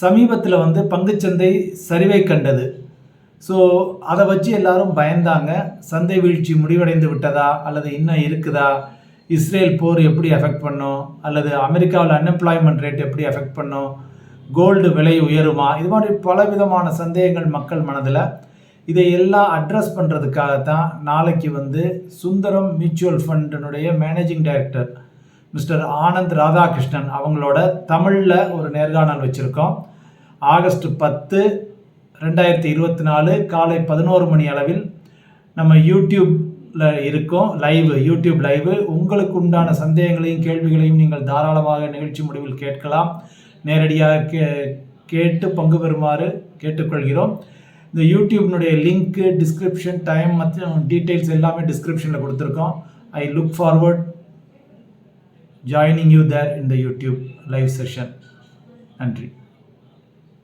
சமீபத்தில் வந்து பங்குச்சந்தை சரிவை கண்டது. ஸோ அதை வச்சு எல்லாரும் பயந்தாங்க. சந்தை வீழ்ச்சி முடிவடைந்து விட்டதா? அல்லது இன்னும் இருக்குதா? இஸ்ரேல் போர் எப்படி அஃபெக்ட் பண்ணும்? அல்லது அமெரிக்காவில் அன்எம்ப்ளாய்மெண்ட் ரேட் எப்படி அஃபெக்ட் பண்ணும்? கோல்டு விலை உயருமா? இது மாதிரி பலவிதமான சந்தேகங்கள் மக்கள் மனதில். இதை எல்லாம் அட்ரஸ் பண்ணுறதுக்காகத்தான் நாளைக்கு வந்து Sundaram mutual ஃபண்டினுடைய managing director mister Anand Radhakrishnan அவங்களோட தமிழில் ஒரு நேர்காணல் வச்சுருக்கோம். ஆகஸ்ட் பத்து ரெண்டாயிரத்தி இருபத்தி நாலு காலை பதினோரு மணி அளவில் நம்ம யூடியூப்பில் இருக்கோம். Live YouTube live. உங்களுக்கு உண்டான சந்தேகங்களையும் கேள்விகளையும் நீங்கள் தாராளமாக நிகழ்ச்சி முடிவில் கேட்கலாம். நேரடியாக கே கேட்டு பங்கு பெறுமாறு கேட்டுக்கொள்கிறோம். இந்த யூடியூப்னுடைய லிங்க்கு டிஸ்கிரிப்ஷன் டைம் மற்றும் டீட்டெயில்ஸ் எல்லாமே டிஸ்கிரிப்ஷனில் கொடுத்துருக்கோம். I look forward joining you there in the YouTube live session. Andrew.